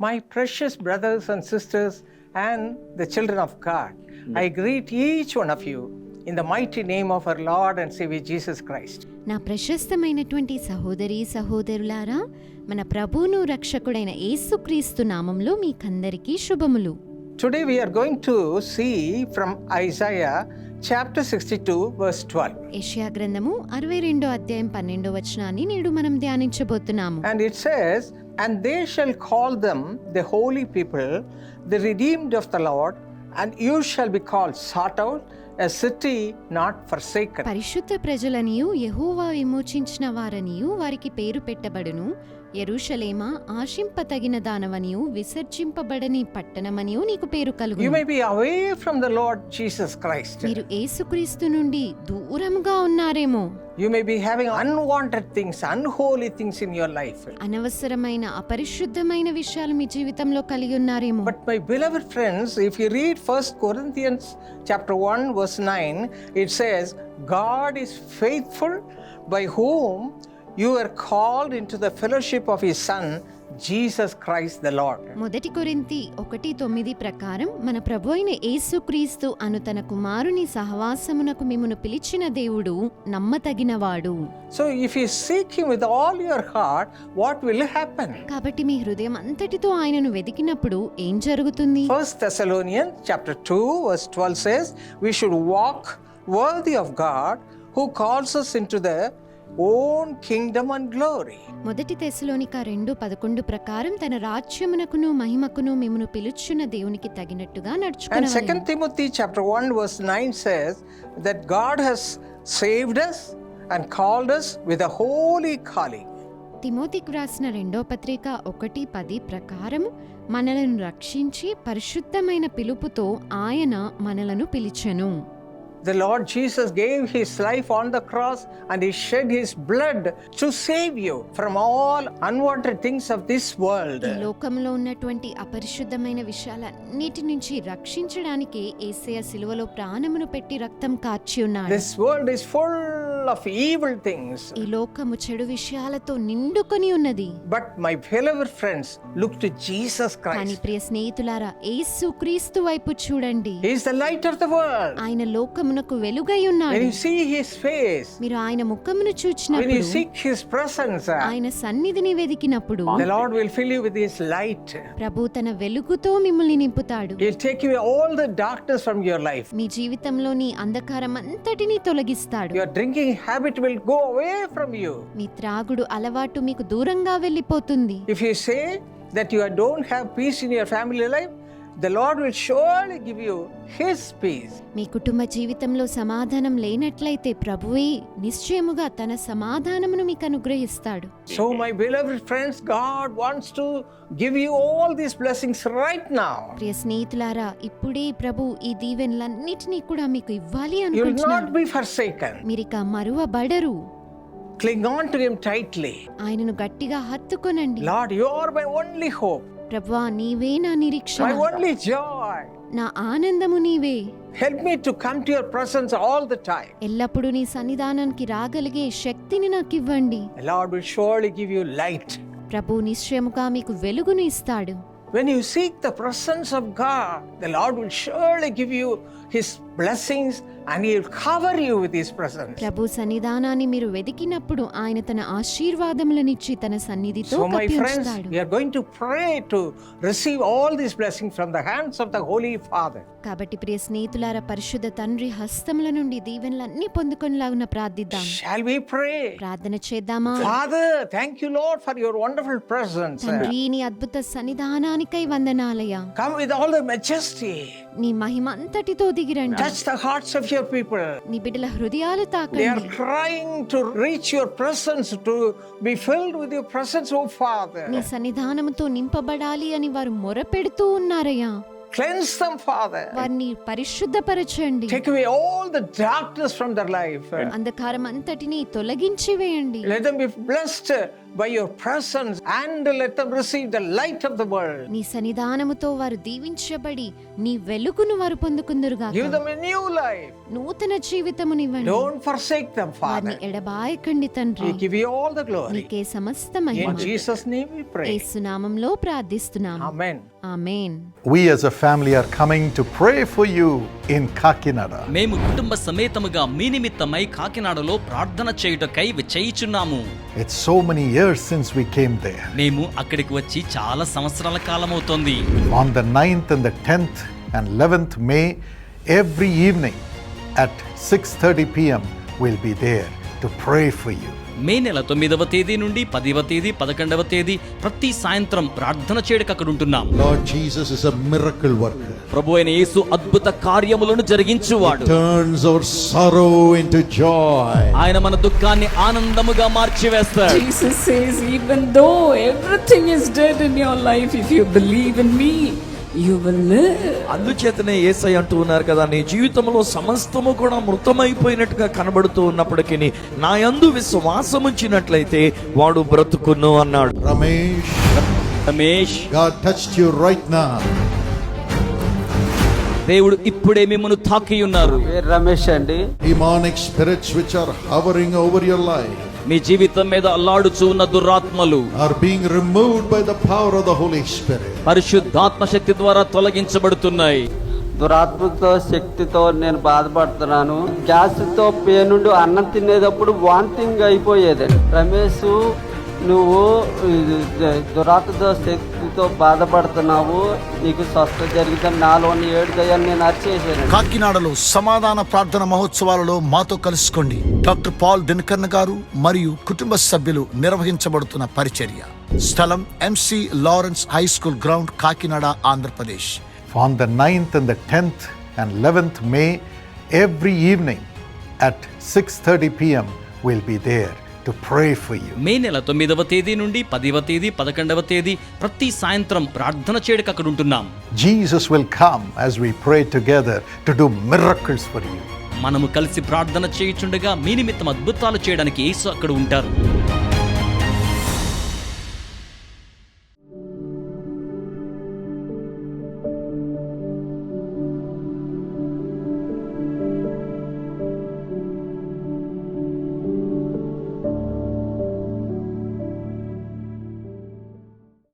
My precious brothers and sisters and the children of God, I greet each one of you in the mighty name of our Lord and Savior Jesus Christ. నా ప్రశస్తమైనటువంటి సహోదరి సహోదరులారా మన ప్రభువును రక్షకుడైన యేసుక్రీస్తు నామంలో మీకందరికీ శుభములు Today we are going to see from Isaiah chapter 62, verse 12. యెషయా గ్రంథము అరవై రెండో అధ్యాయం పన్నెండో వచనాన్ని నేడు మనం ధ్యానించబోతున్నాము And it says, And they shall call them the holy people, the redeemed of the Lord, and you shall be called sought out, a city not forsaken. పరిశుద్ధ ప్రజలనియు యెహోవా విమోచించిన వారనియు వారికి పేరు పెట్టబడును ఎరుషలేమా ఆశింపతగిన దానవనియు విసర్జింపబడని పట్టణమనియు నీకు పేరు You కలుగు may be away from the Lord Jesus Christ. మీరు యేసుక్రీస్తు నుండి దూరముగా ఉన్నారేమో You may be having unwanted things, unholy things in your life. అనవసరమైన అపరిశుద్ధమైన విషయాలు మీ జీవితంలో కలిగి ఉన్నారేమో But my beloved friends, if you read 1 Corinthians chapter 1 verse 9, it says, God is faithful by whom you are called into the fellowship of his son, Jesus Christ the Lord. మొదటి కొరింతి ఒకటి తొమ్మిది ప్రకారం మన ప్రభు అయిన యేసుక్రీస్తు అను తన కుమారుని సహవాసమునకు మిమ్మును పిలిచిన దేవుడు నమ్మతగినవాడు So if you seek him with all your heart, what will happen? కాబట్టి మీ హృదయం అంతటితో ఆయనను వెతికినప్పుడు ఏం జరుగుతుంది First Thessalonians chapter 2 verse 12 says, we should walk worthy of God who calls us into the own kingdom and glory. మొదటి తెశలోనిక రెండు పదకొండు ప్రకారం తన రాజ్యమునకును మహిమకును మిమ్మును పిలుచున్న దేవునికి తగినట్టుగా And నడుచుకున్న Second Timothy chapter 1 verse 9 says that God has saved us and called us with a holy calling. తిమోతికి వ్రాసిన రెండో పత్రిక ఒకటి పది ప్రకారము మనలను రక్షించి పరిశుద్ధమైన పిలుపుతో ఆయన మనలను పిలిచెను the Lord Jesus gave his life on the cross and he shed his blood to save you from all unwanted things of this world లోకంలో ఉన్నటువంటి అపరిశుద్ధమైన విషయాల నీటి నుంచి రక్షించడానికి ఏసయ సిలువలో ప్రాణమును పెట్టి రక్తం కార్చి ఉన్నాడు. దిస్ వరల్డ్ ఇస్ ఫుల్ ఈ లోకము చెడు విషయాలతో నిండుకొని ఉన్నది. But my follower friends look Jesus కానీ ప్రియ స్నేహితులారా యేసు క్రీస్తు వైపు చూడండి. ఆయన లోకమునకు వెలుగై ఉన్నాడు. యు హిస్ ఫేస్ మీరు ఆయన ముఖమును చూచినప్పుడు యు హిస్ ప్రెసెన్స్ ఆయన సన్నిధిని వెదికినప్పుడు ద లైట్ ప్రభు తన వెలుగుతో మిమ్మల్ని నింపుతాడు. హి ఫ్రమ్ యువర్ లైఫ్ మీ జీవితంలోని అంధకారం అంతటిని తొలగిస్తాడు drinking habit will go away from you. మీ త్రాగుడు అలవాటు మీకు దూరంగా వెళ్ళిపోతుంది If you say that you don't have peace in your family life, the Lord will surely give you His peace. మీ కుటుంబ జీవితంలో సమాధానం లేనట్లయితే ప్రభువే నిశ్చయముగా తన సమాధానమును మీకు అనుగ్రహిస్తాడు So, my beloved friends, God wants to give you all these blessings right now. ప్రియ స్నేహితులారా ఇప్పుడే ప్రభు ఈ దీవెనలన్నిటినీ కూడా మీకు ఇవ్వాలి అనుకుంటున్నాడు not be forsaken. మీరిక మరువబడరు Cling on to Him tightly. ఆయనను గట్టిగా హత్తుకొనండి Lord, you are my only hope, ప్రభువా నీవే నా నిరీక్షణ. మై ఓన్లీ జాయ్ నా ఆనందము నీవే. Help me to come to your presence all the time ఎల్లప్పుడూ నీ సన్నిధానానికి రాగలిగే శక్తిని నాకు ఇవ్వండి Lord will surely give you light ప్రభు నిశ్చయముగా మీకు వెలుగును ఇస్తాడు. When you seek the presence of god the lord will surely give you his blessings and He will cover you with His presence. ప్రభు సన్నిధానాన్ని మీరు వెదికినప్పుడు ఆయన తన ఆశీర్వాదములనిచ్చి తన సన్నిధితో So, my కప్పి friends, ఉంచుతాడు we are going to pray to receive all these blessings from the hands of the Holy Father. కాబట్టి ప్రియ స్నేహితులార పరిశుద్ధ తండ్రి హస్తముల నుండి దీవెనలన్నీ పొందుకొనిలాగున ప్రార్థిద్దాం Shall we pray? ప్రార్థన చేద్దామా Father, thank you, Lord, for your wonderful presence. తండ్రి నీ అద్భుత సన్నిధానానికై వందనాలయ Come with all the majesty. నీ మహిమ అంతటితో దిగిరండి Touch the hearts of your people. నీ బిడ్డల హృదయాలు They are తాకండి crying to reach your presence, to be filled with your presence, oh Father. నీ సన్నిధానముతో నింపబడాలి అని వారు మొరపెడుతూ ఉన్నారయ్యా Cleanse them, Father. వారిని పరిశుద్ధపరచండి Take away all the darkness from their life. అంధకారం అంతటిని తొలగించి వేయండి Let them be blessed by your presence and let them receive the light of the world. నీ సన్నిధానముతో వారు దీవించబడి నీ వెలుగును వారు పొందుకుందురుగా Give them a new life. నూతన జీవితమునివ్వండి Don't forsake them, వారిని Father. ఎడబాయకండి తండ్రి We give you all the glory. నీకే సమస్త మహిమ In Jesus' name we pray. యేసునామంలో ప్రార్థిస్తున్నాము Amen. Amen We as a family are coming to pray for you in Kakinada. మేము కుటుంబ సమేతముగా మీ నిమిత్తమై కాకినాడలో ప్రార్థన చేయుటకై విచయిచున్నాము It's so many years since we came there. మేము అక్కడికి వచ్చి చాలా సంవత్సరాల కాలమవుతోంది On the 9th and the 10th and 11th May, every evening at 6:30 p.m. we'll be there to pray for you. May నెల తొమ్మిదవ తేదీ నుండి పదివ తేదీ పదకొండవ తేదీ ప్రతి సాయంత్రం ప్రార్థన చేయడానికి అక్కడ ఉంటున్నాం. ప్రభు అయిన యేసు అద్భుత కార్యములను జరిగించువాడు. ఆయన మన దుఃఖాన్ని ఆనందముగా మార్చి మార్చివేస్తాడు అందుచేతనే ఏసై అంటూ ఉన్నారు కదా నీ జీవితంలో సమస్తము కూడా మృతమైపోయినట్టుగా కనబడుతూ ఉన్నప్పటికీ నా యందు విశ్వాసం ఉంచినట్లయితే వాడు బ్రతుకును అన్నాడు. రమేష్. right now. దేవుడు ఇప్పుడే మిమ్మల్ని తాకి ఉన్నారు రమేష్ అండి? Demonic spirits which are hovering over your life. మీ జీవితం మీద అల్లాడుచు ఉన్న దురాత్మలు are being removed by the power of the Holy Spirit. పరిశుద్ధాత్మ శక్తి ద్వారా తొలగించబడుతున్నాయి. దురాత్మతో శక్తితో నేను బాధపడుతున్నాను. గ్యాస్తో పేనుండి అన్నం తినేటప్పుడు వాంతింగ్ అయిపోయేది. రమేష్ నువ్వు దురాత్మతో శక్తితో బాధపడుతున్నావు. నీకు స్వస్థ జరిగితే నాలోని ఏడు దయ్యాన్ని నేను అరిచేసాను కాకినాడలో సమాధాన ప్రార్థన మహోత్సవాలలో మాతో కలుసుకోండి. డాక్టర్ పాల్ దినకర్ణ గారు మరియు కుటుంబ సభ్యులు నిర్వహించబడుతున్న పరిచర్య. స్థలం MC Lawrence high school ground Kakinada Andhra Pradesh. On the 9th and the 10th and 11th May, every evening at 6:30 p.m. we'll be there. To pray for you. May నెల తొమ్మిదవ తేదీ నుండి పదివ తేదీ పదకొండవ తేదీ ప్రతి సాయంత్రం ప్రార్థన చేయడానికి అక్కడ ఉంటున్నాం Jesus will come as we pray together to do miracles for you. మనము కలిసి ప్రార్థన చేయుచుండగా మీ నిమిత్తం అద్భుతాలు చేయడానికి యేసు అక్కడ ఉంటారు